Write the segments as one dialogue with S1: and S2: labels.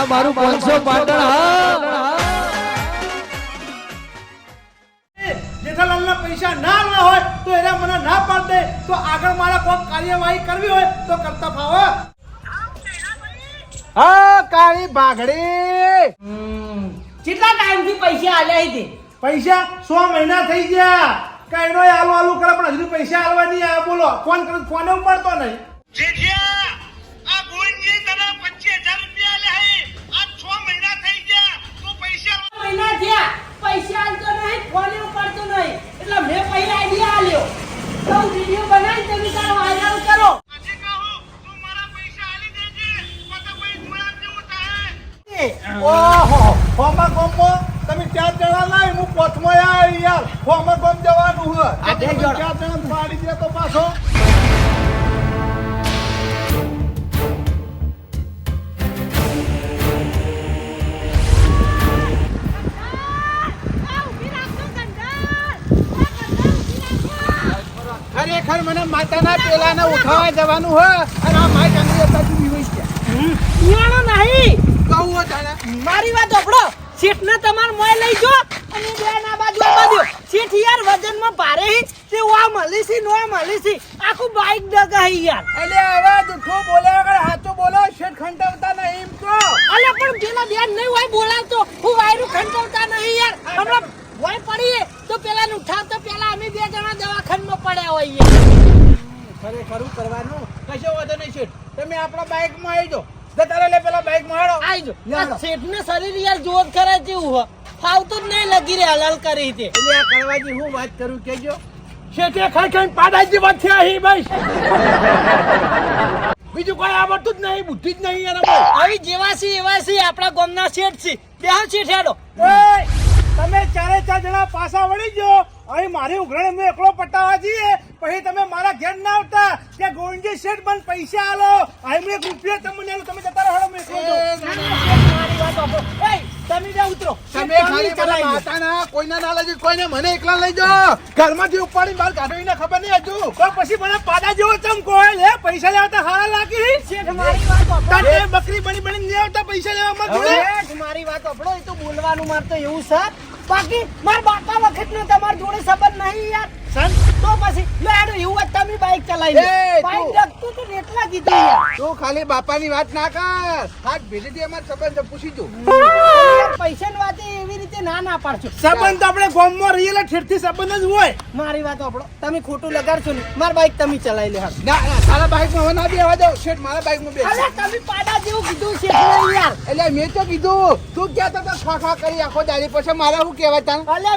S1: આ મારું પાંચસો પાટણ હા.
S2: જેઠાલાલના પૈસા ના આલવા હોય તો એના મને ના પાડ દે. તો આગળ મારા કોઈ કાર્યવાહી કરવી હોય તો કરતા ફાવો. હા કાળી બાઘડી
S3: કેટલા ટાઈમથી પૈસા આલ્યા હતી
S2: પૈસા સો મહિના થઈ ગયા. કઈનો આલુ આલુ કરે પણ હજુ પૈસા આલવા નહીં બોલો ફોન કરું ફોને ઉપાડતો નહીં. ઓહો ફોમાં ગોમો તમે ચાર જણા લાવી હું પોથમાં આવી યાર. ફોમાં ગોમ જવાનું હ
S3: આ.
S2: ચાર જણા પાડી દે તો પાછો. ખરેખર મને માતાના પેલાને ઉઠાવવા જવાનું હે અને આ માય જંગલી હતા તું ગયા
S3: પીવાનો નહીં.
S2: કહું હો તને
S3: મારી વાત આપડો શેઠ ને તમાર મોય લઈ જો અને બે ના બાજુ બાજુ શેઠ યાર વજનમાં ભારે હી તે વા મલીસી નો મલીસી છે આખું બાઈક ડગાઈ યાર.
S2: એટલે હવે દુખો બોલે વગર હાચો બોલો શેઠ ખંડવતા નહીં એમ કહો.
S3: અલે પણ પેલા બેન નહીં હોય બોલાવતો. હું વાયરું ખંડવતા નહીં યાર. હમણાં તો પેલા ને ઉઠાવતો પેલા અમે બે જણા દવાખાનામાં પડ્યા હોઈએ.
S2: ખરેખર ખરું કરવાનું? કશો વાંધો નહીં શેઠ. તમે આપણા બાઇકમાં આવી જાઓ. જતા લે પેલા બાઇકમાં હેડો
S3: આવી
S2: યાર.
S3: શેઠ ને શરીર યાર જોર કરે જેવું હો ફાવતું જ નહીં લગી રે હલાલ કરી તે
S2: એટલે આ કરવાજી હું વાત કરું કેજો શેઠે ખાઈ ખાઈને પાડાજી વાત થયા હી ભાઈ બીજું કોઈ આવડતું જ નહીં બુદ્ધિ જ નહીં યાર ભાઈ
S3: આવી જેવા છે એવા છે આપણા ગામના શેઠ છે. બે શેઠ હેડો.
S2: ઓય, તમે ચારે ચાર જણા પાછા વળી ગયો. અહીં મારી ઉઘરાણી મેં એકલો પટાવા જઈએ. પછી તમે મારા ઘેર ના આવતા કે ગોવિંદજી શેઠ મને પૈસા આલો. અહીં મેં એક રૂપિયો તમને આલું, તમે જતા રહો મેં
S3: તમે બે ઉતરો.
S2: તમે ખાલી
S3: તમે
S2: પેલા
S3: ચલાવી દો.
S2: માતાના કોઈના ના લઈ કોઈને મને એકલા લઈ જાઓ. ઘરમાંથી ઉપાડી બહાર કાઢો એને ખબર નહીં હજુ. પણ પછી મને પાડા જેવો ચમકો કોઈ લે પૈસા લેવા તો હારા લાગી.
S3: શેઠ મારી વાત
S2: તને બકરી બની બની આવતા પૈસા લેવા માર જોડે?
S3: મારી વાત સાંભળો. એ તો બોલવાનું માર તો એવું છે. બાકી મારા બાપા વખતનો તમારા જોડે સંબંધ નહીં યાર.
S2: સન
S3: તો પછી લે હેડો, એવું તમે બાઈક ચલાવી લો. બાઈક
S2: તું.
S3: તો એટલા કીધું
S2: તું ખાલી બાપાની વાત ના કર. હાથ ભેજેથી અમાર સંબંધ પૂછી જો.
S3: પૈસા ની વાત એવી રીતે ના ના પાડશો.
S2: સંબંધ આપણે ગામમાં રહીએલા ઠેરથી સંબંધ જ હોય.
S3: મારી વાત સાંભળો તમે ખોટું લગાડશો ને મારી બાઈક તમે ચલાવી લે.
S2: ના ના તારા બાઈકમાં હવે ના બેવા દો શેઠ મારા બાઈકમાં બે
S3: અરે તમે પાડા જેવું કીધું છે એટલે યાર.
S2: એટલે મેં તો કીધું તું ક્યાં તો ખા ખા કરી આખો દાડી. પછી મારા શું કહેવાય તને?
S3: અલે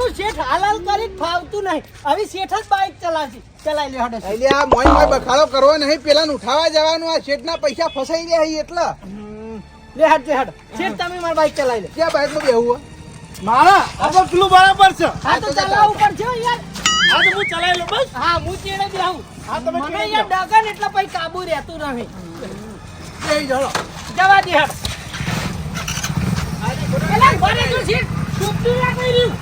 S3: તું શેઠ હાલાલ કરી ફાવતું નહીં. હવે શેઠ જ બાઈક ચલાવી ચલાવી લે હડે
S2: એટલે આ મોય મોય બખાડો કરવો નહીં. પેલા ઉઠાવા જવાનું આ શેઠના પૈસા ફસાઈ રહ્યા હી એટલે.
S3: લે હડ લે હટ શેઠ તમે મારી બાઈક ચલાવી લે.
S2: ક્યાં બાઈકમાં બેહવું મારા? આપણે પેલું બરાબર છે.
S3: હા તો ચલાવવું પડશે યાર.
S2: હા તો હું ચલાવી લઉં બસ.
S3: હા હું ચેડે બેહું.
S2: હા, તમે
S3: મને યાર ડગન એટલે પછી કાબુ રહેતું નહીં
S2: જઈ જાઓ.
S3: જવા દે હટ એલા ઘરે જો શેઠ સુપટી રાખી રહ્યું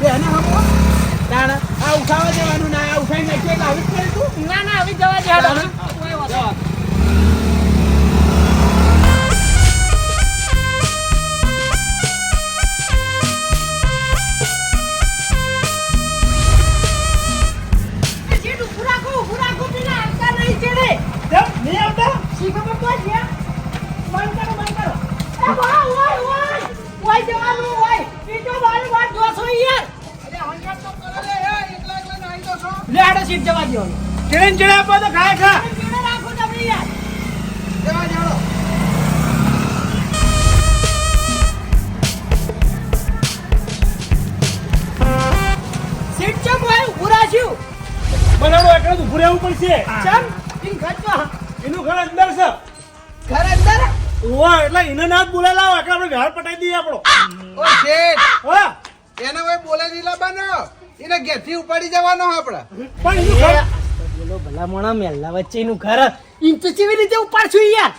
S2: તાણે આ ઉઠાવા જવાનું ના આ ઉઠાઈ એટલે આવી જ તું?
S3: ના ના આવી જવા દે. સીટ જવા દો
S2: ટ્રેન ચડે આપો તો ખાય ખા.
S3: રાખો તમે યાર.
S2: જવા
S3: સીટ ચમ હોય,
S2: એકડે ઊભું રહેવું પડશે.
S3: ચમ? ઈન ખર્ચો.
S2: એનું ઘર અંદર છે.
S3: ઘર અંદર?
S2: ઓવા એટલે એને ના જ બોલાયેલા હોય એટલે આપણે વ્યવહાર પટાઈ દઈએ આપણો.
S4: ઓ શેઠ
S2: હા.
S4: એને હવે બોલે નહીં લાવવાનો એને ઘેરથી ઉપાડી જવાનો આપણે.
S2: પણ એનું ઘર
S3: બોલો ભલા મોણા મેલ્લા વચ્ચેનું ઘર. ઈમ તો કેવી રીતે ઉપાડશું યાર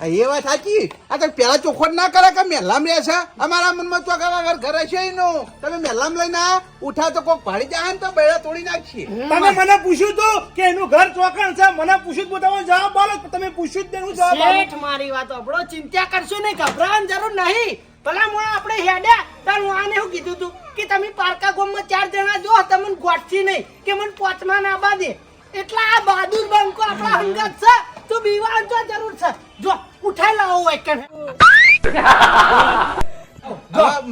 S4: એ વાત સાચી. આ તો પેલા ચોખવટ ના કરે કે મેલામ રહે છે? અમારા મનમાં તો કહેવા વગર ઘરે છે એનું. તમે મેલામ લઈને ઉઠા તો કોક ભાડી જાય ને તો બેડા તોડી નાખીએ
S2: તમે મને પૂછ્યું તું કે એનું ઘર ચોકણ છે? મને પૂછ્યું તો તમે જવાબ બોલો તમે પૂછ્યું જ તેનું જવાબ આલો.
S3: મારી વાત આપણો ચિંતા કરશો નહીં ગભરાવાની જરૂર નહીં. ભલા મોણા આપણે હેડ્યા. તાર હું આને શું કીધું તું? કે તમે પારકા ગોમમાં ચાર જણા જો તમને ગોઠથી નહીં કે મને પોચમાં ના બાંધે. એટલા આ બહાદુર બંકો આપણા હંગત છે. તું બીવાન જો જરૂર છે. જો ઉઠાઈ લાવો વેકન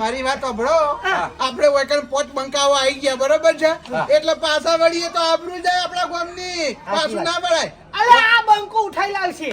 S4: મારી વાત સાંભળો. આપણે વેકન પોચ બંકાવા આવી ગયા બરોબર છે? એટલે પાછા વળીએ તો આબરૂ જાય આપણા ગામની. પાછું ના પડાય
S3: અલે આ બંકો ઉઠાઈ લાવશે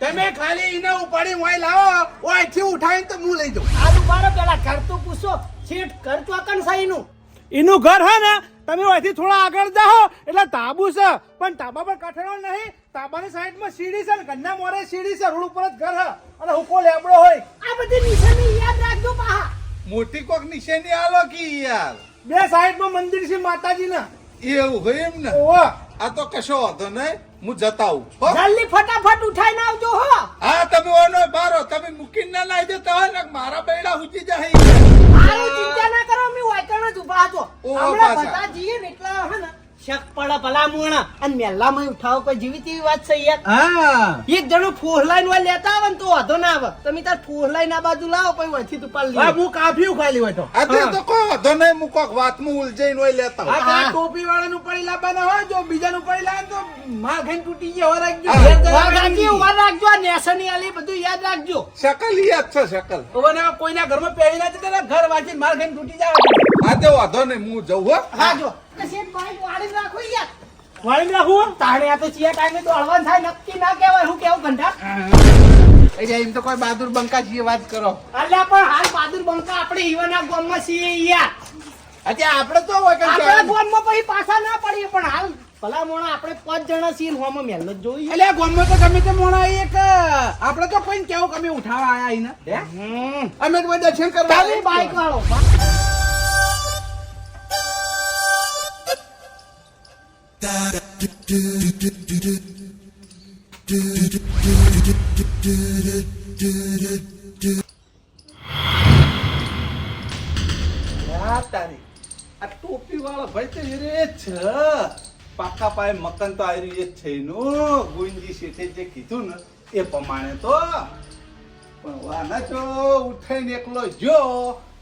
S4: તમે ખાલી એને ઉપાડી વાય લાવો ઓયથી ઉઠાવીને તો હું લઈ જાઉં.
S3: આ બારો પેલા ઘર તો પૂછો. શેઠ ઘર ચોકન સાઈનું
S2: એનું ઘર હે ને તમે અહીંથી થોડા આગળ જાઓ એટલે તાબુ છે. પણ તાબા પર કઠેડો નહીં તાબાની સાઈડમાં સીડી છે ને ઘરના મોરે સીડી છે રોડ ઉપર જ ઘર હે. અને હુકો લેબડો હોય.
S3: આ બધી નિશાની યાદ રાખજો પાહા.
S5: મોટી કોક નિશાની આલો કી યાર.
S2: બે સાઈડમાં મંદિર છે માતાજીના.
S5: એવું હોય એમ ને?
S2: ઓવા
S5: આ તો કશો વાંધો નહીં હું જતા આવું
S3: જલ્દી ફટાફટ ઉઠાઈને આવજો હો.
S5: હા તમે ઓનો બારો તમે મૂકીને ના લઈ દેતા હોય ને મારા બૈડા ઉચી જાય
S3: મારું ચિંતા ના કરો અમે વાયકણ જ ઊભા હતો હમણાં બધા જઈએ ને એટલા હે ને શક પડે ભલા મોણા. અને મેલામાં ઉઠાવો કોઈ જીવી તેવી વાત છે યાર?
S4: હા.
S3: એક જણો ફોહલાઈન વાળ લેતા આવે ને તો વાંધો ના આવે. તમે તાર ફોહલાઈન આ બાજુ લાવો પછી વચ્ચે તું પાલ
S4: હા હું કાફી ઉખાલી હોય તો
S5: આ તો કોઈ વાંધો નહીં હું કોક વાતમાં ઉલઝાઈને હોય લેતા હોય.
S4: પેલા ટોપી વાળાનું પડી લાવવાના હોય જો બીજાનું પડી લાવે તો માર તૂટી ગયો હોય રાખજો. ઊભા
S3: રાખજો આ આલી બધું યાદ રાખજો.
S5: શકલ યાદ છે શકલ.
S4: હવે કોઈના ઘરમાં પહેરી ના જતા ઘર વાંચીને માર ખાઈને તૂટી જાય
S5: આ તે વાંધો નહીં હું જઉં હો.
S3: હા જો. બાઈક વાળી જ યાર.
S2: વાળી રાખું
S3: તાણે આ તો ચિયા ટાઈમે દોડવાન થાય નક્કી ના કહેવાય હું કેવું ઘંટા
S4: અરે એમ તો કોઈ બહાદુર બંકા જીએ વાત કરો.
S3: અલ્યા પણ હાલ બહાદુર બંકા આપણે ઈવાના ગામમાં છીએ યાર.
S4: અત્યારે આપણે તો હોય કે
S3: આપણા ગામમાં પછી પાછા ના પડીએ પણ હાલ ભલા મોણા આપણે પાંચ જણા છીએ હોમાં મહેનત જોઈએ.
S4: એટલે ગામમાં તો ગમે તે મોણા એક આપણે તો કોઈ કેવું કમી અમે ઉઠાવા આયા અહીં અમે તો બધા દર્શન કરવા
S3: બાઈક વાળો.
S5: આ ટોપી વાળો ભાઈ તો રે છે. પાકા પાય મકાન તો આવી એ છે એનું. ગુંજી શેઠે જે કીધું ને, એ પ્રમાણે તો. પણ વાના જો ઉઠાઈને એકલો જો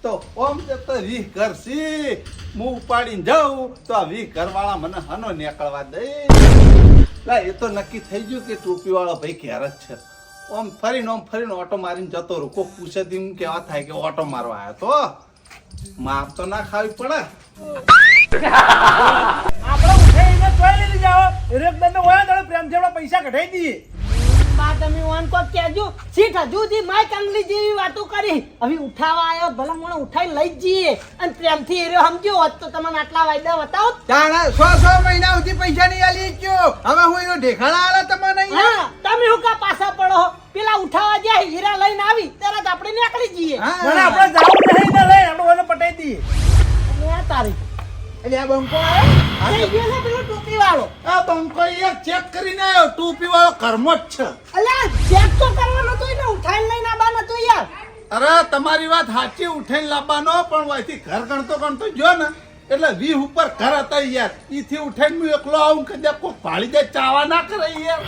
S5: તો ઓમ તો વીહ કરશી હું ઉપાડીને જાઉં તો આ વીહ ઘરવાળા મને હનો નીકળવા દે. લા, એ તો નક્કી થઈ ગયું કે ટોપી વાળો ભાઈ ઘેર જ છે. ઓમ ફરીને ઓમ ફરીને ઓટો મારીને જતો રહું. કોક પૂછે તો કેવા થાય કે ઓટો મારવા આવ્યો તો. માર તો ના ખાવી પડે.
S2: આપણે ઉઠાઈને ચોઈ લઈ જાઓ. એક દંડ હોય તો પ્રેમથી આપણે પૈસા કઢાઈ દઈએ.
S3: બા તમે વાન કોક કહેજો સીટ હજુ સુધી માય કંગલી જેવી વાતો કરી. હવે ઉઠાવા આવ્યો ભલા મોણા ઉઠાઈ લઈ જઈએ. અને પ્રેમથી એર્યો સમજો હોત તો તમને આટલા વાયદા બતાવો.
S4: તાણા સો સો મહિના સુધી પૈસા નહીં આલી ગયો હવે હું એનો ઢેખાણા આલા નહીં
S3: હા તમે હું કા પાછા પડો? પેલા ઉઠાવા જાય હીરા લઈને આવી તરત આપણે નીકળી જઈએ.
S2: મને આપણે જાવું નહીં ને લઈ આપણે પટાઈ દઈએ.
S3: તારીખ.
S4: એટલે આ બંકો
S3: પેલો ટોપી વાળો
S5: આ બંકો એક ચેક કરીને આવ્યો. ટોપી વાળો કર્મો જ છે.
S3: અલ્યા ચેક તો કરવાનો તો એને ઉઠાઈને લઈને આવવાનો તો યાર.
S5: અરે તમારી વાત સાચી ઉઠાઈને લાવવાનો પણ વાયથી ઘર ગણતો ગણતો જો ને એટલે વીહ ઉપર ઘર હતા યાર. ઈથી ઉઠાઈને હું એકલો આવું કદાચ કોઈ ભાળી જાય ચાવા ના કરે યાર.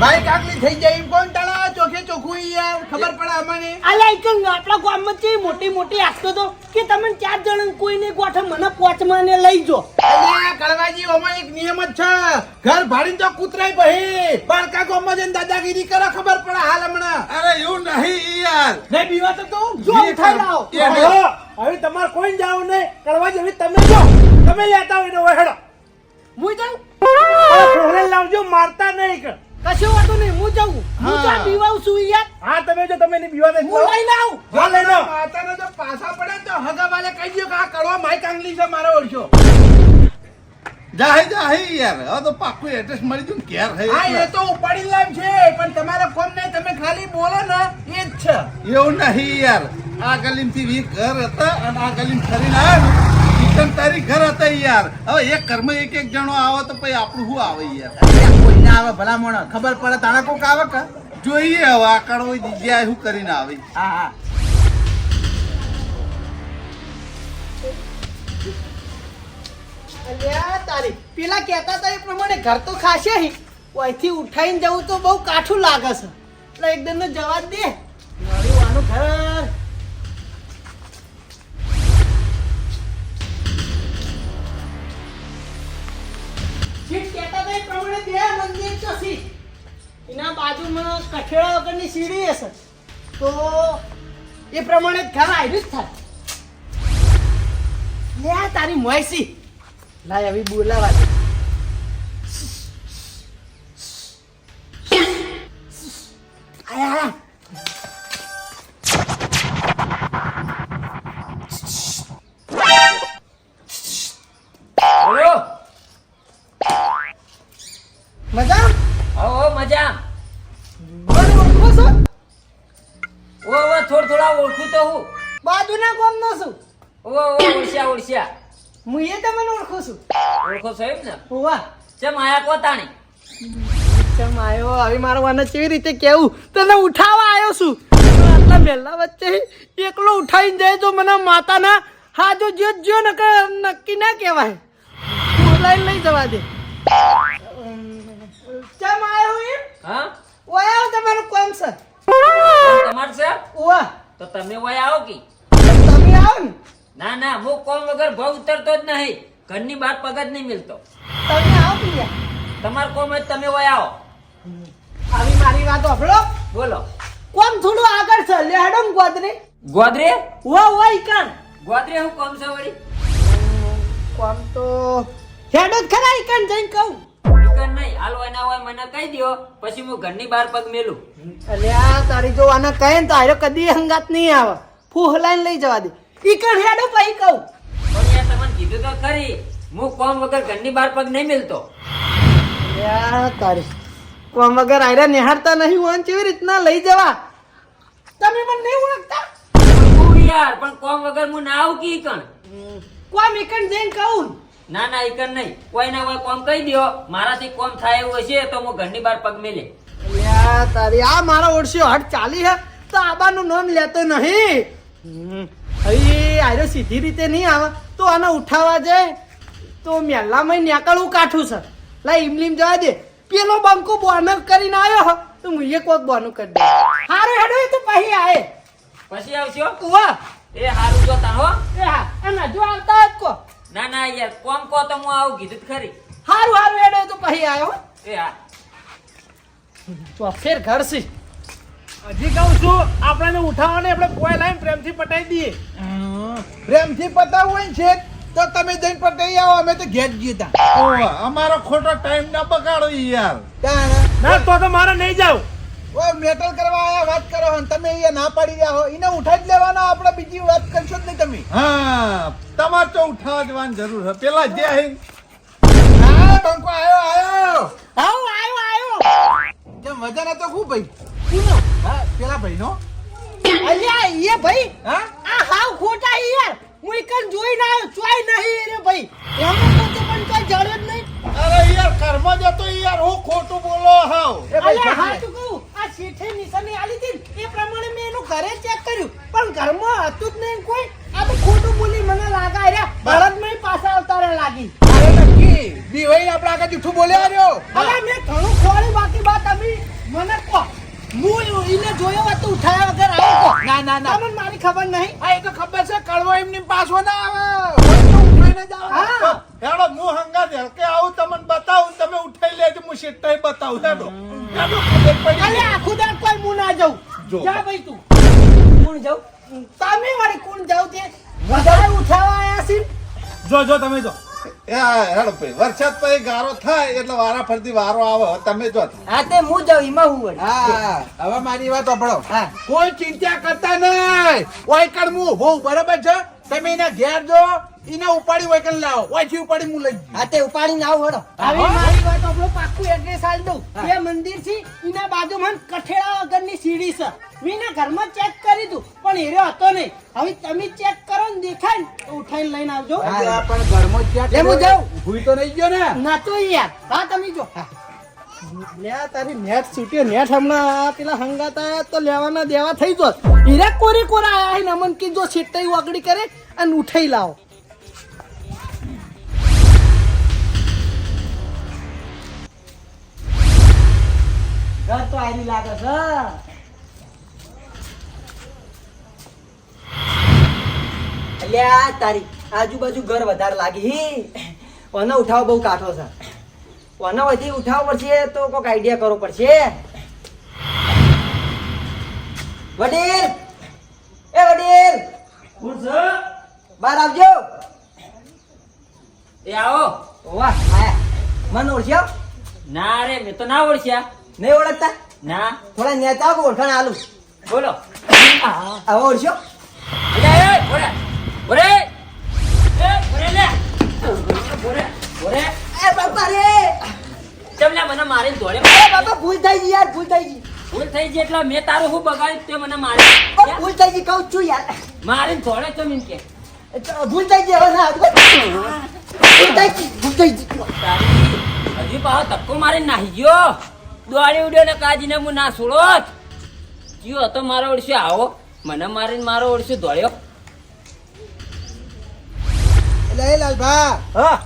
S4: ભાઈ કાકલી થઈ જાય એમ કોણ તાળા ચોખે ચોખ્ખું યાર ખબર પડે અમને
S3: અલે એક આપણા ગામમાં જે મોટી મોટી આપતો તો કે તમે ચાર જણ કોઈને ગોઠે મને પોચમાં ને લઈ જો.
S4: અલે કળવાજી ઓમાં એક નિયમ જ છે. ઘર ભાડીને તો કૂતરાય બહે બાળકા ગામમાં જઈને દાદાગીરી કરે ખબર પડે હાલ હમણાં.
S5: અરે એવું નહીં યાર.
S4: નહીં બીવા તો તું
S3: જો ઉઠાઈ લાવો
S2: હવે તમારે કોઈ જાવ નહીં કળવાજી હવે તમે જો. તમે લેતા હોય ને હેડો.
S3: હું જાઉં
S2: લાવજો મારતા નહીં કે.
S3: કશું વાતું નહીં હું જાઉં. હું તો આ છું યાર.
S2: હા તમે જો તમે એની બીવા
S3: હું લઈ આવું.
S2: હા લઈ લો
S4: માતાને તો પાછા પડે તો હગા વાલે કહી દો કે આ કડવા માઈ કાંગલી છે મારો ઓળશો.
S5: જાહે જાહે યાર. હવે તો પાકું એડ્રેસ મળી ગયું ને થઈ હા
S4: એ તો ઉપાડી લાવ છે પણ તમારા કોમ નહીં તમે ખાલી બોલો ને એ જ છે.
S5: એવું નહીં યાર. આ ગલીમથી વી ઘર હતા અને આ ગલીમ ફરીને આવ્યા ને તારી ઘર હતા યાર. હવે એક ઘરમાં એક એક જણો આવે તો પછી આપણું શું આવે યાર?
S4: આવે ભલા મોણા ખબર પડે તાણા કોક આવે કે?
S5: જોઈએ હવે આ કડવો જગ્યાએ શું કરીને આવે.
S3: હા હા. તારી પેલા કહેતા હતા એ પ્રમાણે ઘર તો ખાશે અહીંથી ઉઠાઈને જવું તો બહુ કાઠું લાગે છે. એટલે એકદમ જવા જવાબ દે. મારું આનું ઘર. પ્રમાણે બે મંદિર છે એના બાજુમાં કઠેડા વગરની સીડી હશે. તો એ પ્રમાણે ઘર આવ્યું જ થાય. લે તારી મોયસી. લાય હવે બોલાવા આયા
S1: કોતાણી
S3: ચમ આવ્યો હવે મારો વાને કેવી રીતે કેવું? તને ઉઠાવવા આવ્યો છું. આટલા મહેલા વચ્ચે એકલો ઉઠાઈને જાય તો મને માતાના હા જો જો જો નક નક્કી ના કહેવાય. બોલાઈ લઈ જવા દે. ચમ આવ્યો એમ?
S1: હા?
S3: ઓયા તમારું કોમ છે.
S1: તમાર છે?
S3: ઓવા
S1: તો તમે વય આવો કી?
S3: તમે આવો ને.
S1: ના ના હું કોમ વગર ભાવ ઉતરતો જ નહીં. ઘરની બહાર પગ જ નહીં મિલતો.
S3: તમે આવો પ્રિયા
S1: તમાર કોમ જ તમે વય આવો.
S3: આવી મારી વાત સાંભળો
S1: બોલો.
S3: કોમ થોડું આગળ છે. લે હેડો ને ગોદરે.
S1: ગોદરે?
S3: વો વો ઈકણ
S1: ગોદરે હું કોમ છે વળી?
S3: કોમ તો હેડો જ ખરા ઈકણ જઈને કહું.
S1: ઈકન નહીં હાલ હોય ના હોય મને કહી દયો પછી હું ઘરની બહાર પગ મેલું.
S3: અલ્યા તારી જો આને કહે ને તો આરો કદી હંગાત નહીં આવે. ફૂહલાઈને લઈ જવા દે. ઈકણ હેડો પછી કહું.
S1: પણ યાર તમને કીધું તો ખરી. હું કોમ વગર ઘરની બહાર પગ નહીં મિલતો.
S3: અલ્યા તારી કોમ વગર આયરા નિહાળતા નહીં હોય કેવી રીતના? લઈ જવા. તમે મને નહીં ઓળખતા?
S1: યાર પણ કોમ વગર હું ના આવું કી કણ
S3: કોમ એકણ જઈને કહું
S1: ના. ના એકણ નહીં. કોઈ ના કોઈ કોમ કહી દ્યો. મારાથી કોમ થાય એવું હશે તો હું ઘરની બહાર પગ મેલે.
S3: યા તારી આ મારો ઓળશ્યો હટ ચાલી હે તો આબાનું નામ લેતો નહીં. હવે આર્યો સીધી રીતે નહીં આવે. તો આને ઉઠાવવા જાય. તો મેલામાં નેકળવું કાઠું છે. લા ઇમલીમ જવા દે. પેલો બંકો બોનો કરીને આવ્યો હો, તો હું એ કોક બોનો કરી દે હારે હેડો એ તો પછી આય.
S1: પછી આવશો?
S3: કુવા
S1: એ હારું જોતા હો.
S3: એ હા અને જો આવતા જ કો.
S1: ના ના યાર કોમ કો તો હું આવું કીધું ખરી.
S3: હારું હારું હેડો તો પછી આવ્યો હો.
S1: એ હા.
S3: તો ફેર ઘર છે.
S2: હજી કહું છું આપણે ઉઠાવવાને આપણે કોઈ લાઈન પ્રેમથી પટાઈ દઈએ.
S4: પ્રેમથી પતાવવું હોય છે તો તમે જઈને પટાઈ આવો અમે તો ઘેર જીતા
S5: અમારો ખોટો ટાઈમ ના બગાડો યાર.
S2: ના તો તો મારે નહીં જાવ.
S4: ઓ મેટલ કરવા આયા વાત કરો હન. તમે અહીંયા ના પાડી રહ્યા હો. એને ઉઠાઈ જ લેવાનો આપણે બીજી વાત કરશો જ નહીં તમે.
S5: હા તમારે તો જવાની જરૂર છે. પેલા જે હે
S4: હા બંકો આયો આયો.
S3: આવો આવ્યો આયો.
S4: જે મજા નતો ખૂબ ભાઈ?
S3: કોનો?
S4: હા પેલા ભાઈ નો
S3: અલ્યા એ ભાઈ.
S4: હા?
S3: આ હાવ ખોટા યાર. હું એકન જોઈ ના આવ્યો ચોય નહીં રે ભાઈ. એનો તો પણ કોઈ જડે જ નહીં.
S5: અરે યાર કર્મ જતો યાર હું ખોટું બોલો હાવ.
S4: એ ભાઈ
S3: હા તો કહું આ શેઠે નિશાની આલી હતી એ પ્રમાણે મેં એનું ઘરે ચેક કર્યું. પણ ઘરમાં હતું જ નહીં કોઈ. આ તો ખોટું બોલી મને લાગા ભારત બળદમાં પાછા અવતારે લાગી.
S4: અરે નક્કી બીવાઈ આપણે આગળ જૂઠું બોલ્યા રહ્યો?
S3: અરે મેં ઘણું ખોળ્યું બાકી વાત તમે મને કહો હું એને જોયો હતો ઉઠાયા વગર આવ્યો
S4: ના ના ના.
S3: તમને મારી ખબર નહીં?
S4: કડવો એમની પાછો ના આવે.
S3: હા.
S5: હેડો હું હંગા કે આવું તમને બતાવું તમે ઉઠાઈ લેજો હું શેઠાઈ બતાવું. હેડો. હેડો ખબર પડી
S3: અલે આખું દાડ કોઈ મું ના જાઉં.
S5: જો.
S3: જા ભાઈ તું. કોણ જાઉં? તમે વાળી કોણ જાઉં તે? વધારે ઉઠાવા આયા છે?
S2: જો જો તમે જો.
S5: એ હેડો ભાઈ વરસાદ પછી ગારો થાય એટલે વારા ફરતી વારો આવે તમે જો.
S3: હા તે હું જાઉં એમાં હું વળી.
S4: હા. હવે મારી વાત સાંભળો.
S3: હા.
S4: કોઈ ચિંતા કરતા નહીં ઓયકણ હું બહુ બરાબર છે? તમે એના ઘેર જો એને ઉપાડી ઓયકણ લાવો. ઓયથી ઉપાડી હું લઈ.
S3: હા તે ઉપાડીને આવો હડો. હવે મારી વાત આપણો પાક્કું એડ્રેસ આલ દઉં. એ મંદિર છે એના બાજુમાં કઠેડા વગરની સીડી છે. મેં ઘર ઘરમાં ચેક કરી દઉં પણ એર્યો હતો નહીં. હવે તમે ચેક કરો ને દેખાય ને તો ઉઠાઈને લઈને આવજો.
S4: હા, પણ ઘરમાં
S3: લે, હું જાઉં.
S4: ભૂલ તો નહીં ગયો ને?
S3: ના તો યાર હા તમે જો. હા. લ્યા તારી નેટ છૂટ્યો. નેટ હમણાં પેલા હંગાતા તો લેવાના દેવા થઈ જોત હીરા કોરી કોરા નમન કે જો વાગડી કરે અને ઉઠાઈ લાવો. ઘર તો આયરી લાગે છે.
S6: અલ્યા, તારી આજુબાજુ ઘર વધારે લાગી. ઓનો ઉઠાવ બહુ કાઠો છે. ઓનો વધી ઉઠાવ પડશે તો કોઈક આઈડિયા કરવો પડશે? વડીલ! એ વડીલ! બહાર આવજો.
S1: એ આવો.
S6: વાહ આયા. મને ઓળખ્યો?
S1: ના રે મેં તો ના ઓળખ્યા.
S6: નહીં ઓળખતા?
S1: ના.
S6: થોડા નેતા ઓળખાણ આલું.
S1: બોલો.
S6: આવો ઓળખ્યો?
S1: ઓરે ઓરે ઓરે ઓરે ઓરે ઓરે.
S6: એ બાપા રે.
S1: ચમ મને મારીને દોડે.
S6: એ બાપા ભૂલ થઈ ગઈ યાર ભૂલ થઈ ગઈ.
S1: ભૂલ થઈ ગઈ એટલે મેં તારું શું બગાડ્યું તે મને
S6: ઓ, ભૂલ થઈ ગઈ કહું છું યાર.
S1: મારીને દોડે ચમ એમ કે.
S6: ભૂલ થઈ ગઈ હવે ના ભૂલ થઈ ગઈ. ભૂલ થઈ ગઈ
S1: હજી પાછો ધક્કો મારે નાહી ગયો દોડી ઉડ્યો ને કાજીને હું ના છોડો જીઓ હતો મારો ઓળશે આવો. મને મારીને મારો ઓળશે દોડ્યો.
S4: એટલે લાલભા
S3: હા.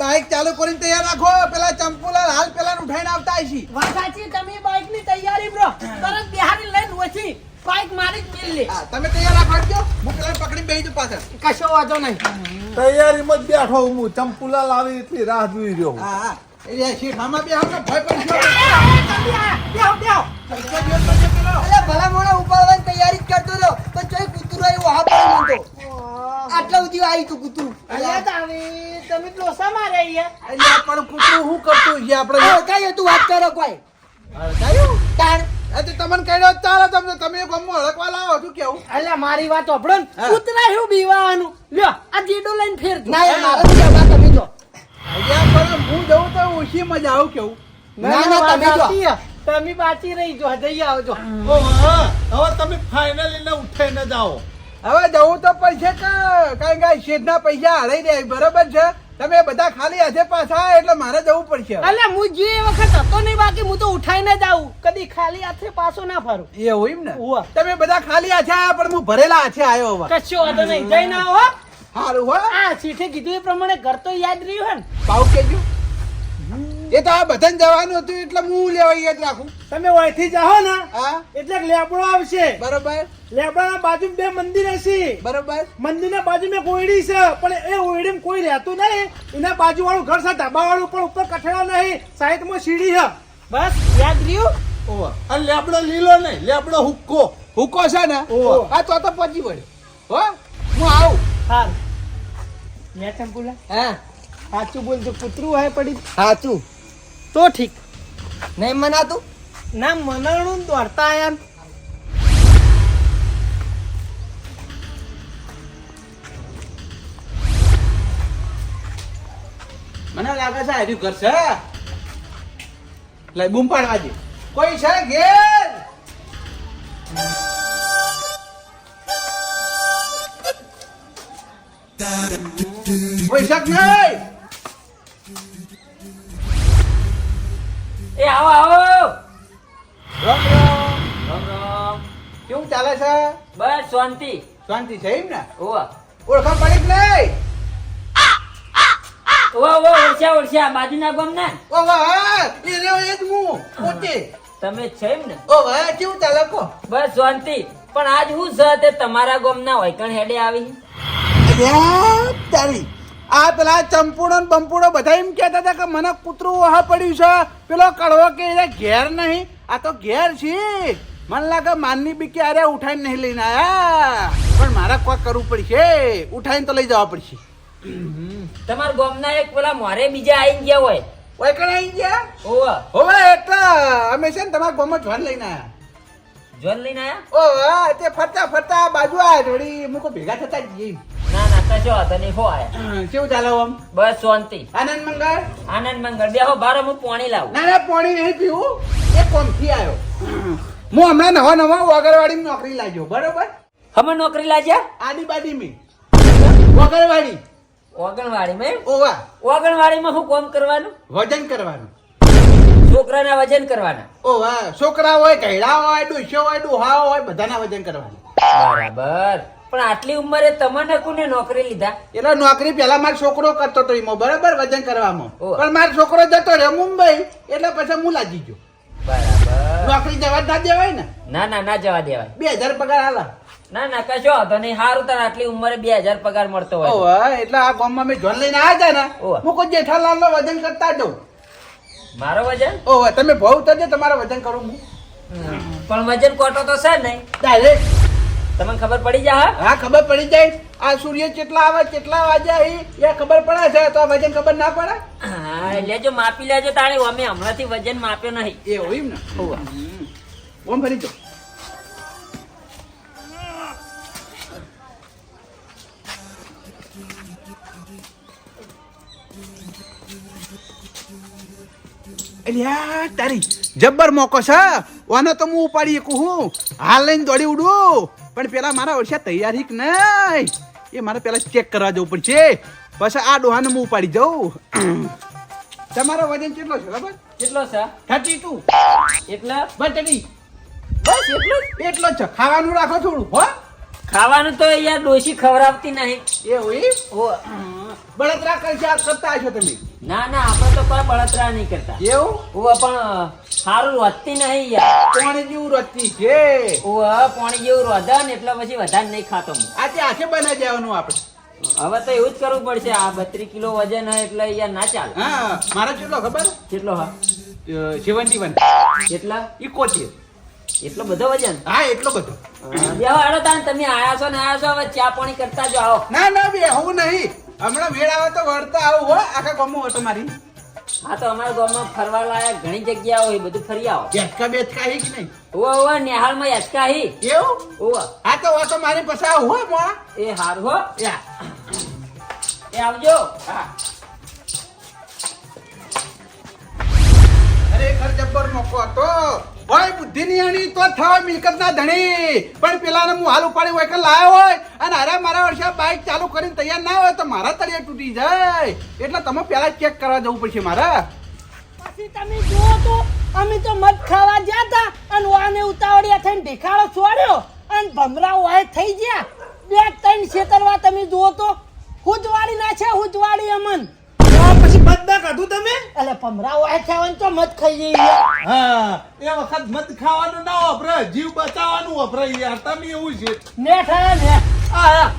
S4: બાઈક ચાલુ કરીને તૈયાર રાખો. પેલા ચંપુલાલ હાલ પેલા ઉઠાઈને આવતા હશી
S3: વાત સાચી તમે બાઇકની તૈયારી બ્રો. તરત બિહારી લઈને ઓછી બાઇક મારી જ મિલ લે.
S4: તમે તૈયાર રાખો હું પેલા પકડી બેહી જઉં પાછળ.
S3: કશો વાંધો નહીં.
S5: તૈયારીમાં જ બેઠો હું. ચંપુલાલ આવી એટલી રાહ જોઈ રહ્યો હું.
S4: હા એટલે શેઠામાં બે આવને ભય પડી
S6: ભલા મોડા ઉપાડવાની તૈયારી જ કરતો રહ્યો. તો ચોય કૂતરું આવ્યું હા પડી નતો આટલા સુધી આવી તું કૂતરું
S3: અલ્યા તાણી, તમે માર્યા યાર.
S4: એટલે પણ કૂતરું શું કરતું? છે આપણે
S6: હવે કઈ તું વાત કરો કોઈ.
S4: કયું
S6: તાણ.
S4: એ તો તમને કહ્યું ચાલો તમને તમે ગમો હળકવા લાવો છું કેવું?
S3: અલ્યા મારી વાત સાંભળો ને. કૂતરા એવું બીવાનું? લ્યો આ જીડો લઈને ફેર
S6: ના યાર મારે. તમે જો
S4: અહીંયા પણ હું જઉં તો ઓછી મજા આવું કેવું?
S6: ના, ના, તમે જો.
S3: જો તમે બાચી રહી જો જઈ આવજો.
S5: હવે તમે ફાઇનલ ને ઉઠાઈને જાઓ
S4: હવે જવું તો પડશે કે કારણ કે શેઠના પૈસા હારી રહ્યા બરોબર છે? તમે બધા ખાલી આજે પાછા એટલે મારે જવું પડશે
S3: એટલે હું જે વખત હતો નહીં બાકી હું તો ઉઠાઈને જ આવું. કદી ખાલી હાથે પાછો ના ફરું.
S4: એવું એમ ને? તમે બધા ખાલી હાથે આયા પણ હું ભરેલા હાથે આવ્યો હવે.
S3: કશો વાંધો નહીં. જઈને આવો હો.
S4: સારું હો.
S3: આ ચીઠી કીધું એ પ્રમાણે ઘર તો યાદ રહ્યું હે ને.
S4: ભાવ કેજો. એ તો આ બધાને જવાનું હતું એટલે હું લેવા યાદ રાખું.
S2: તમે અહીંથી જાઓ ને
S4: હા?
S2: એટલે લેબડો આવશે.
S4: બરોબર.
S2: લેબડાના બાજુ બે મંદિર હશે.
S4: બરોબર.
S2: મંદિરના બાજુ મેં કોયડી છે પણ એ ઓયડી કોઈ રહેતું નહીં. એના બાજુ વાળું ઘર છે ધાબા વાળું પણ ઉપર કઠડા નહીં. સાઈડમાં સીડી છે.
S3: બસ યાદ રહ્યું?
S5: ઓવા. અને લેબડો લીલો નહીં લેબડો હુક્કો.
S4: હુકો છે ને?
S5: ઓહો.
S4: આ તો તો પહોંચી વળ્યો. હો? હું આવું.
S3: હાલ મેં ચંપુલા?
S6: હા.
S3: સાચું બોલજો કૂતરું હોય પડી.
S6: સાચું
S3: તો ઠીક.
S6: નહીં મનાતું?
S3: ના મનાણું દોડતા આયા
S4: મને લાગે છે હજુ ઘર છે. લઈ બૂમ પાડવા દે કોઈ છે ઘેર? શક નહીં.
S1: એ આવો આવો.
S4: રામ રામ
S1: રામ રામ.
S4: કેવું ચાલે છે?
S1: બસ શાંતિ.
S4: શાંતિ છે એમ ને?
S1: ઓવા
S4: ઓળખા પડી કે નહીં?
S1: ઓવા ઓવા ઓળખ્યા ઓળખ્યા. બાજુના ગામ ને
S4: ઓ વાહ એ રહ્યો એ જ હું. પોતે.
S1: તમે છે એમ ને?
S4: ઓ વાહ કેવું ચાલે કો?
S1: બસ શાંતિ. પણ આજ હું છે તે તમારા ગામના વૈકણ હેડે આવી.
S4: તારી. આ પેલા ચંપુડો ને બંપુડો બધા એમ કહેતા હતા કે મને કૂતરું વહા પડ્યું છે. પેલો કડવો કે ઘેર નહીં. આ તો ઘેર છે. મને લાગે માનની બીકી અરે ઉઠાઈને નહીં લઈને આયા. પણ મારે કોઈ કરવું પડશે. ઉઠાઈને તો લઈ જવા પડશે.
S1: તમારા ગામના એક પેલા મોરે બીજા આવી ગયા હોય.
S4: ઓય કણ આવી ગયા?
S1: ઓવા
S4: હવે એટલે અમે છે ને તમારા ગામમાં જોન લઈને આયા.
S1: જોન લઈને આયા?
S4: ઓ તે ફરતા ફરતા બાજુ આ જોડી મુકો ભેગા થતા જ જઈએ.
S1: ના ના કશો વાંધો નહીં હો આયા.
S4: કેવું ચાલો આમ
S1: બસ શાંતિ.
S4: આનંદ મંગળ?
S1: આનંદ મંગળ. બેહો બારે હું પાણી લાવું.
S4: ના ના પાણી નહીં પીવું. એ કોમથી આવ્યો હું હમણાં નવા નવા વગરવાડી નોકરી લાગ્યો બરોબર?
S1: હમે નોકરી લાજ્યા
S4: આડી મે મી ઓગણવાડી
S1: મે ઓવા.
S4: ઓવા
S1: ઓગણવાડીમાં શું કોમ કરવાનું?
S4: વજન કરવાનું.
S1: છોકરાના વજન કરવાના.
S4: ઓ વાહ. છોકરા હોય કૈડા હોય ડુસ્યો હોય ડુહા હોય બધાના વજન કરવાના.
S1: બરાબર. પણ આટલી ઉંમરે તમને કોને નોકરી લીધા?
S4: એટલે નોકરી પેલા મારો છોકરો કરતો હતો એમાં બરાબર? વજન કરવામાં. પણ મારો છોકરો જતો રહ્યો મુંબઈ એટલે પછી હું લાગી ગયો.
S1: બરાબર.
S4: નોકરી જવા ના દેવાય ને?
S1: ના ના ના જવા દેવાય.
S4: બે હજાર પગાર હાલા
S1: ના ના કશો વાંધો નહીં. સારું તાર આટલી ઉંમરે બે હજાર પગાર મળતો હોય
S4: એટલે આ ગામમાં મેં જોન લઈને આવ્યા હતા ને. હું કોઈ જેઠાલાલ નો વજન કરતા દઉં
S1: મારો વજન?
S4: ઓહ તમે ભાવ ઉતરજો તમારો વજન કરું હું.
S1: પણ વજન કોટો તો છે નહીં.
S4: ડાયરેક્ટ
S1: તમને ખબર પડી જાય હા?
S4: ખબર પડી જાય. આ સૂર્ય કેટલા આવે કેટલા વાગ્યા એ એ ખબર પડે છે તો વજન ખબર ના પડે?
S1: હા એટલે જો માપી લેજો તાણી અમે હમણાંથી વજન માપ્યો નહીં.
S4: એવું એમ ને? ઓમ ફરી જાઓ. અલ્યા તારી જબ્બર મોકો છે. ઓને તો હું ઉપાડી શકું હું. હાલ લઈને દોડી ઉડું. પણ પેલા મારા વર્ષે તૈયારી કે નહીં? એ મારે પેલા ચેક કરવા જવું પડશે. બસ આ ડોહાને હું ઉપાડી જાઉં. તમારો વજન કેટલો છે બરાબર?
S1: કેટલો છે?
S4: થર્ટી ટુ
S1: એટલા બસ એટલો જ?
S4: એટલો જ છે. ખાવાનું રાખો થોડું હો.
S1: ખાવાનું તો યાર ડોશી ખવડાવતી નહીં.
S4: એવું બળતરા કરશા કરતા હશો તમે?
S1: ના ના આપણે તો કોઈ બળતરા નહીં કરતા.
S4: એવું?
S1: ઓવા પણ સારું વધતી નહીં યાર.
S4: પાણી જેવું રચતી છે.
S1: ઓવા પાણી જેવું રોધા ને એટલે પછી વધારે નહીં ખાતો હું.
S4: આ તે બના જવાનું આપણે.
S1: હવે તો એવું જ કરવું પડશે આ બત્રીસ કિલો વજન હોય એટલે યાર ના ચાલે.
S4: હા મારો કેટલો ખબર?
S1: કેટલો હા?
S4: Seventy one.
S1: કેટલા?
S4: ઇકોતેર
S1: એટલો બધો વજન
S4: હા એટલો બધો.
S1: બેહો તાન તમે આયા છો ને આયા છો હવે ચા પાણી કરતા જાઓ.
S4: ના ના બે હું નહીં. હમણાં વેળ આવે તો વળતા આવું હો આખા ગામમાં હતો મારી.
S1: હા તો અમારા ગામમાં ફરવા લાયક ઘણી જગ્યાઓ એ બધું ફરી આવો.
S4: બેસકા બેસકા હી કે નહીં?
S1: ઓવા ઓવા નેહાલમાં યચકા હી.
S4: એવું?
S1: ઓવા
S4: હા તો ઓટો મારી પાસે આવું હો મોણા.
S1: એ હાર હો. એ આવજો.
S4: હા. ખરેખર જબ્બર મોકો હતો. હોય બુદ્ધિ ની અણી તો થવા મિલકત ના ધણી. પણ પેલાને હું હાલ ઉપાડી હોય કે લાયો હોય અને અરે મારા વર્ષે બાઇક ચાલુ કરીને તૈયાર ના હોય તો મારા તળિયે તૂટી જાય. એટલે તમે પેલા ચેક કરવા જવું પડશે મારે.
S3: પછી તમે જુઓ તો, અમે તો મત ખાવા ગયા હતા અને વાને ઉતાવળિયા થઈને ભેખાડો છોડ્યો અને ભમરા વાય થઈ ગયા. બે ત્રણ છેતરવા તમે જુઓ તો, હુજવાડી છે, હુજવાડી અમન.
S2: મત ના કાઢું તમે?
S3: એટલે ભમરા વાય હોય તો મત ખાઈ જઈએ
S5: હા એ વખત મત ખાવાનું ના વપરાય જીવ બચાવવાનું વપરાય યાર તમે એવું છે.
S3: ને થયા ને આ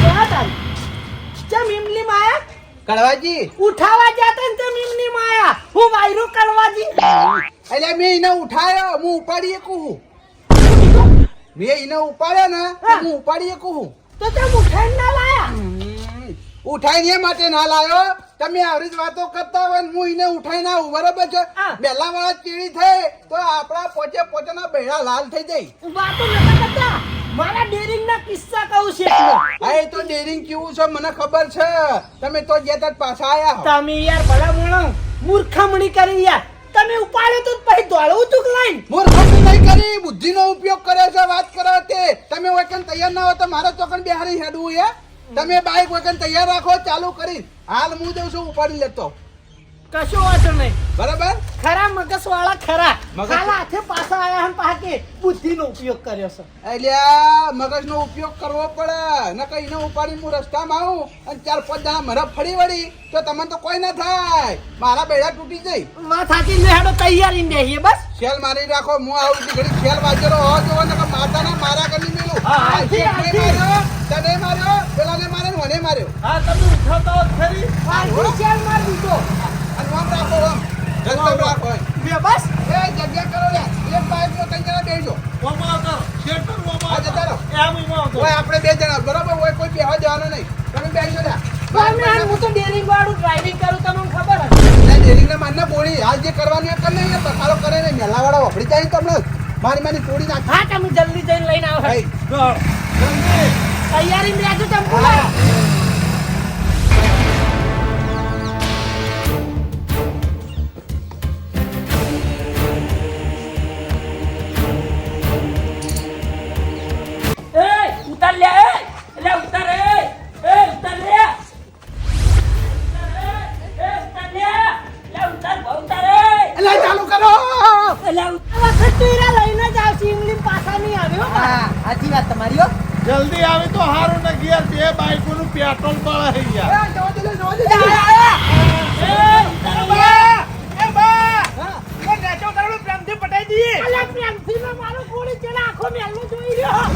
S3: ક્યાં તારી ચમ ઇમલી માયા?
S4: કડવાજી
S3: ઉઠાવા જતા ને તમે ઇમલી માયા. હું વાયરો કડવાજી
S4: એટલે મેં એને ઉઠાયો હું ઉપાડીએ કહું. હું મેં એને ઉપાડ્યો ને હું. ઉપાડીએ કહું.
S3: તો તમે ઉઠાઈને ના લાયા?
S4: ઉઠાઈને એ માટે ના લાયો? તમે આવી જ વાતો કરતા હોય હું એને ઉઠાઈને આવું બરાબર છે? બેલા વાળા ચીડી થઈ તો આપણા પોચે પોચેના બેડા લાલ થઈ જાય.
S3: વાતો નતા કરતા. મારા ડેરિંગ ના કિસ્સા કહું છે
S4: હા એ તો ડેરિંગ કેવું છે મને ખબર છે. તમે તો જે પાછા આયા
S3: તમે યાર ભલા મોણો મૂર્ખામણી કરી યાર. તમે ઉપાડ્યો તો પછી દોડવું તું લાઈન
S4: મૂર્ખામણી નહીં કરી બુદ્ધિનો ઉપયોગ કરે છે વાત કરો તે. તમે વકન તૈયાર ના હો તો મારે ચોકન બિહારી હેડવું હે. તમે બાઈક વકન તૈયાર રાખો ચાલુ કરી. હાલ હું દઉં છું ઉપાડી લેતો.
S3: કશો વાંચો નહીં.
S4: બરાબર?
S3: ખરા મગસ વાળા ખરા.
S4: મગજ-
S3: ખાલા હાથે પાછા આયા હન પાકે બુદ્ધિનો ઉપયોગ કર્યો છે.
S4: એટલે મગજનો ઉપયોગ કરવો પડે. ન કઈ ન ઉપાડી હું રસ્તામાં આવું અને ચાર પાંચ જણા મરફ ફરી વળી તો તમને તો કોઈ ના થાય. મારા બેડા તૂટી જાય.
S3: માં થાકી લે હેડો તૈયારી ને બેહીએ બસ.
S4: શેલ મારી રાખો હું આવું છું ઘડી શેલ વાજરો હો જો ને માતાના મારા કરી મેલું.
S3: હા,
S4: આ
S3: હાથી,
S4: શેઠને
S3: હાથી.
S4: માર્યો તને માર્યો પેલાને માર્યો મને માર્યો.
S5: હા તમે ઉઠાતા હોત ખરી.
S3: આથી શેર માર દીધો
S4: અને આમ રાખો આમ જગદમ રાખો એમ.
S3: બે બસ.
S4: એ જગ્યા કરો લે. એક બાઈકમાં ત્રણ જણા બેસજો.
S5: ઓમાં કરો શેટર
S4: આ જતા રહો.
S5: એમ ઈમાં કરો
S4: ઓય આપણે બે જણા. બરાબર? હોય કોઈ બેહવા જવાનું નહીં. તમે બેસજો
S3: હું તો ડેરિંગ વાળું ડ્રાઇવિંગ કરું તમને ખબર હશે.
S4: ના ડેરીના માનના બોળી હાલ જે કરવાની કરી નહીં કરે ને મેલાવાળા વફડી જાય તમને. મારી મારી તોડી નાખ.
S3: હા તમે જલ્દી જઈને લઈને આવો. તૈયારી મેં રહેજો તમે
S6: સાચી વાત તમારી હો.
S5: જલ્દી આવે તો હારું ને ગિયર બે બાઈકોનું પેટ્રોલ બળે છે યાર.
S2: એ, બા! એ, બા! એ નેચો તારું પ્રેમથી પટાઈ દઈએ.
S3: પ્રેમથી મારો ગોળી ચેલા આખો મેલું જોઈ રહ્યો.